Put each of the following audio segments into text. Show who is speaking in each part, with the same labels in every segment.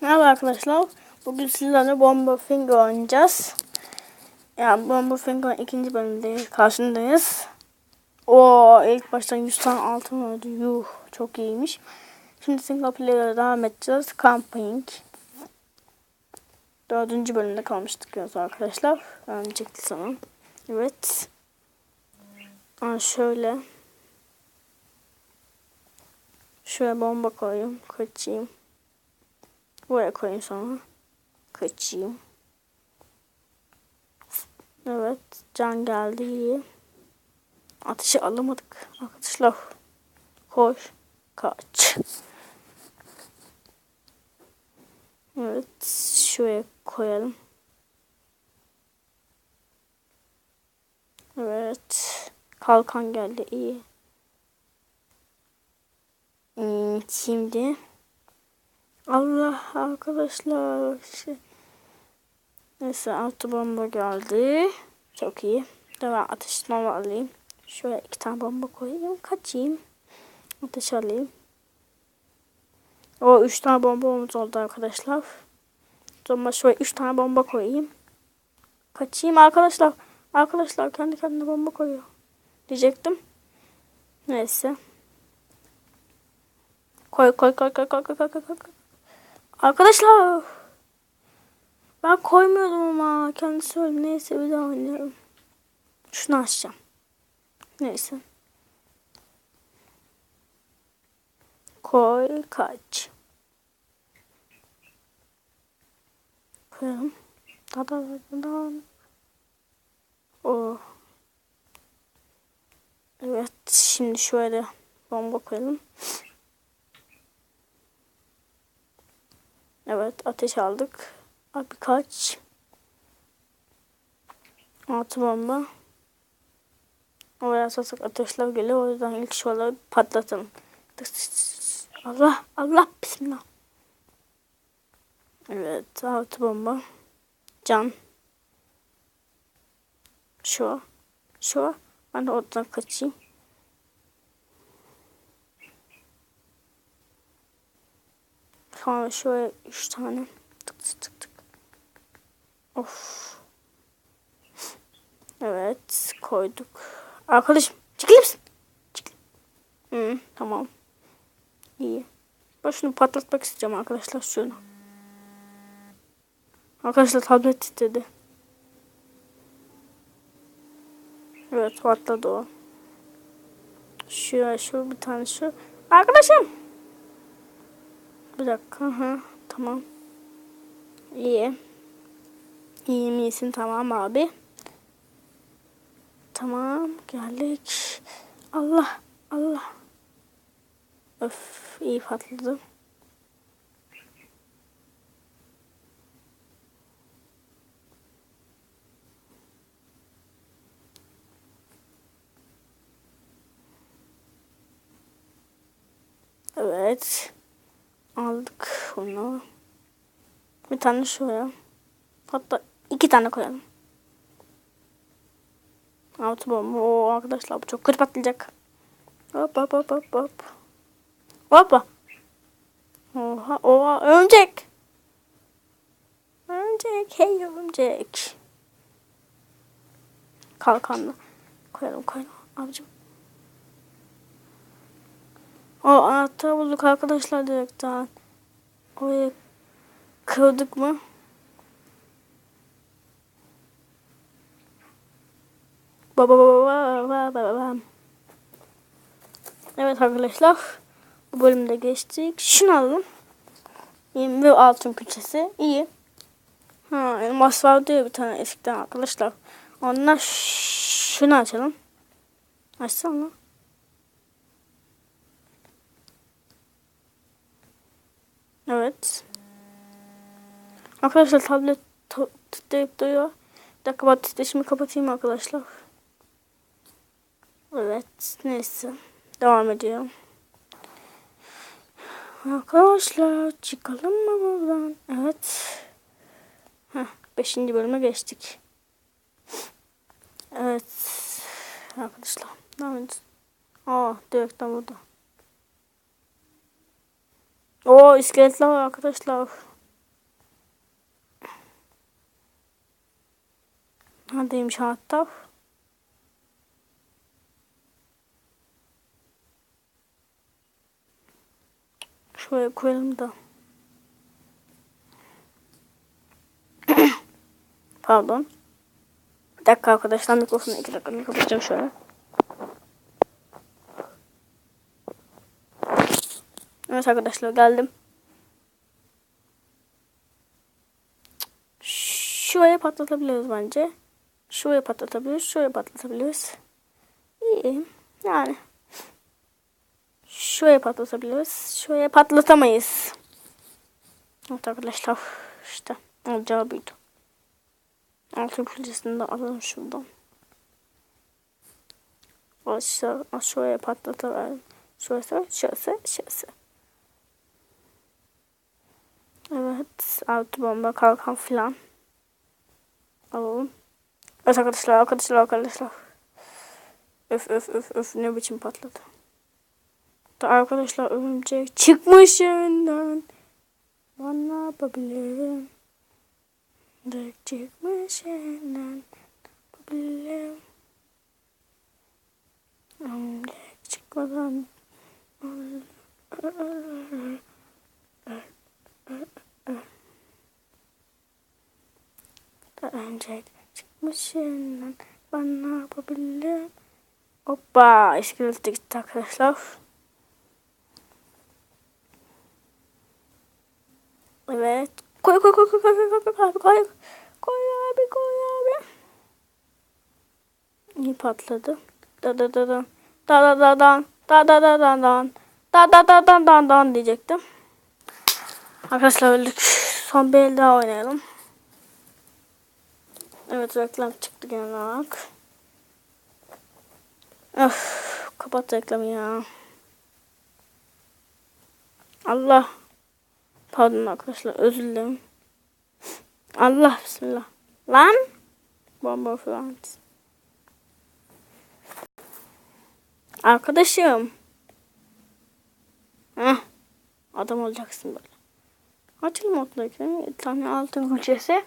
Speaker 1: Merhaba arkadaşlar. Bugün sizlerle Bomba Finger oynayacağız. Yani Bomba Finger'ın ikinci bölümündeyiz. Karşındayız. O ilk baştan 100 tane altın vardı. Yuh çok iyiymiş. Şimdi single player'a devam edeceğiz. Camping. Dördüncü bölümde kalmıştık yalnız arkadaşlar. Öncekti sanırım. Evet. Aa, şöyle. Şuraya bomba koyayım. Kaçayım. Buraya koyayım sonra. Kaçayım. Evet. Can geldi iyi. Ateşi alamadık. Arkadaşlar. Koş. Kaç. Evet. Şuraya koyalım. Evet. Kalkan geldi iyi. Hmm, şimdi Allah arkadaşlar. Neyse altı bomba geldi. Çok iyi. Devam ateş bomba alayım. Şöyle iki tane bomba koyayım. Kaçayım. Ateş alayım. O üç tane bombamız oldu arkadaşlar. Sonra şöyle üç tane bomba koyayım. Kaçayım arkadaşlar. Arkadaşlar kendi kendine bomba koyuyor. Diyecektim. Neyse. Koy koy koy koy koy koy koy koy. Arkadaşlar. Ben koymuyordum ama kendisi öyle. Neyse bir daha oynayalım. Şunu açacağım. Neyse. Koy kaç. Koyalım. Da da da da. O. Evet şimdi şöyle bomba koyalım. Evet ateş aldık. Abi kaç? Altı bomba. Oraya asarsak ateşler geliyor. O yüzden ilk şuraları patlatalım. Allah Allah bismillah. Evet altı bomba. Can. Şu. Şu. Ben de oradan kaçayım. Sonra şöyle üç tane. Tık tık tık tık. Of. Evet koyduk. Arkadaşım çekilir misin? Çekil. Hı, tamam. İyi. Ben şunu patlatmak isteyeceğim arkadaşlar şunu. Arkadaşlar tablet titredi. Evet patladı o. Şu, şu bir tane şu. Arkadaşım. Bir dakika. Hı, tamam. İyi. İyi misin? Tamam abi. Tamam. Geldik. Allah. Allah. Öf. iyi patladı. Evet. Aldık onu. Bir tane şuraya. Hatta iki tane koyalım. Altı bomba. Oo arkadaşlar bu çok kötü patlayacak. Hop hop hop hop hop. Hoppa. Oha oha örümcek. Örümcek hey örümcek. Kalkanla. Koyalım koyalım abicim. O anahtarı bulduk arkadaşlar direkten. Oraya kırdık mı? Baba baba baba baba. Evet arkadaşlar. Bu bölümde geçtik. Şunu alalım. 20 altın küçesi. İyi. Ha, elmas vardı ya bir tane eskiden arkadaşlar. Ondan şunu açalım. Açsana. Evet. Arkadaşlar tablet titreyip duruyor. Bir dakika ben titreşimi kapatayım arkadaşlar. Evet. Neyse. Devam ediyorum. Arkadaşlar çıkalım mı buradan? Evet. Heh, beşinci bölüme geçtik. Evet. Arkadaşlar. Devam ediyoruz. Aa direkten burada. O iskeletler var arkadaşlar. Neredeymiş hatta? Şöyle koyalım da. Pardon. Bir dakika arkadaşlar mikrofonu iki dakika kapatacağım şöyle. Evet arkadaşlar geldim. Şuraya patlatabiliriz bence. Şuraya patlatabiliriz. Şuraya patlatabiliriz. İyi. Yani. Şuraya patlatabiliriz. Şuraya patlatamayız. Evet arkadaşlar. işte olacağı buydu. Altın kulesini de alalım şuradan. Aşağı, aşağıya patlatıverelim. Şurası, şurası, şurası. Evet. Altı bomba kalkan filan. Alalım. Evet arkadaşlar, arkadaşlar, arkadaşlar. Öf öf öf öf ne biçim patladı. Da arkadaşlar örümcek çıkmış yerinden. Ben ne yapabilirim? Direkt çıkmış yerinden. Yapabilirim. Örümcek çıkmadan. Da örümcek çıkmış yerinden. Ben ne yapabilirim? Hoppa iskelete gitti arkadaşlar. Evet. Koy koy koy koy koy koy koy koy koy koy abi koy abi. İyi patladı. Da da da da da da da da da da da da da da da da da da diyecektim. Arkadaşlar öldük. Son bir el daha oynayalım. Evet reklam çıktı genel olarak. Öf, kapat reklamı ya. Allah. Pardon arkadaşlar özür dilerim. Allah bismillah. Lan. Bomba falan. Arkadaşım. Heh. Adam olacaksın böyle. Ortadaki bir tane altın külçesi.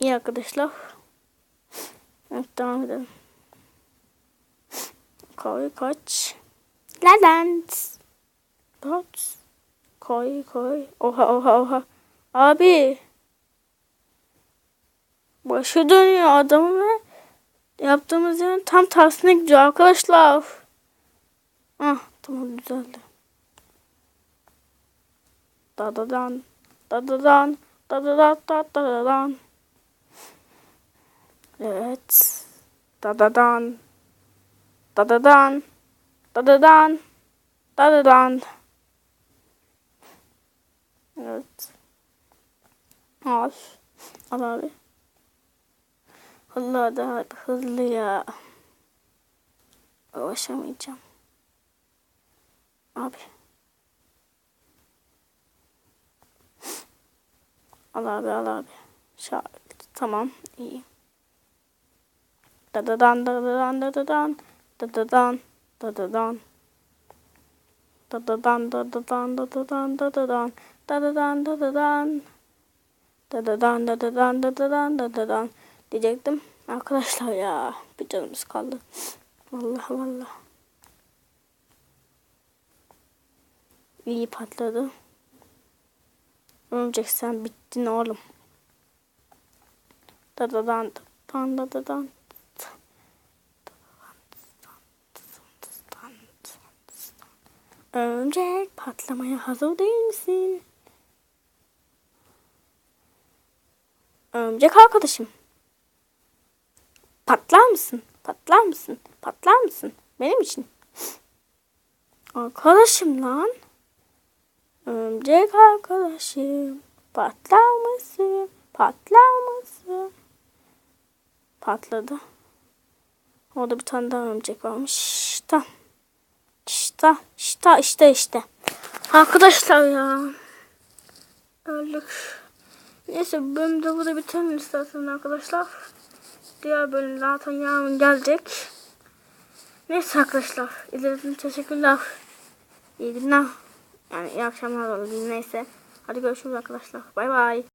Speaker 1: İyi arkadaşlar. Evet devam edelim. Koy kaç. Lalent. Kaç. Koy koy. Oha oha oha. Abi. Başı dönüyor adamı ve yaptığımız yerin tam tersine gidiyor arkadaşlar. Ah tamam düzeldi. Dadadan. Dadadan. Dadadan. Dadadan. Evet. Dadadan. Dadadan. Dadadan. Dadadan. Evet. Al. Al abi. Allah da hızlı ya. Ulaşamayacağım. Abi. Al abi al abi. Şart. Tamam iyi. Dadadan dadadan dadadan dadadan dadadan dadadan dadadan dadadan dadadan dadadan dadadan dadadan dadadan dadadan dadadan diyecektim. Arkadaşlar ya bir canımız kaldı. Vallahi vallahi. İyi patladı. Örümcek sen bittin oğlum. Dadadan dadadan dadadan Örümcek patlamaya hazır değil misin? Örümcek arkadaşım. Patlar mısın? Patlar mısın? Patlar mısın? Benim için. Arkadaşım lan. Örümcek arkadaşım. Patlar mısın? Patladı. Orada bir tane daha örümcek varmış. Tamam. İşte, işte, işte, işte. Arkadaşlar ya. Öldük. Neyse bölümde burada bitelim isterseniz arkadaşlar. Diğer bölüm zaten yarın gelecek. Neyse arkadaşlar. İzlediğiniz için teşekkürler. İyi günler. Yani iyi akşamlar olur. Neyse. Hadi görüşürüz arkadaşlar. Bay bay.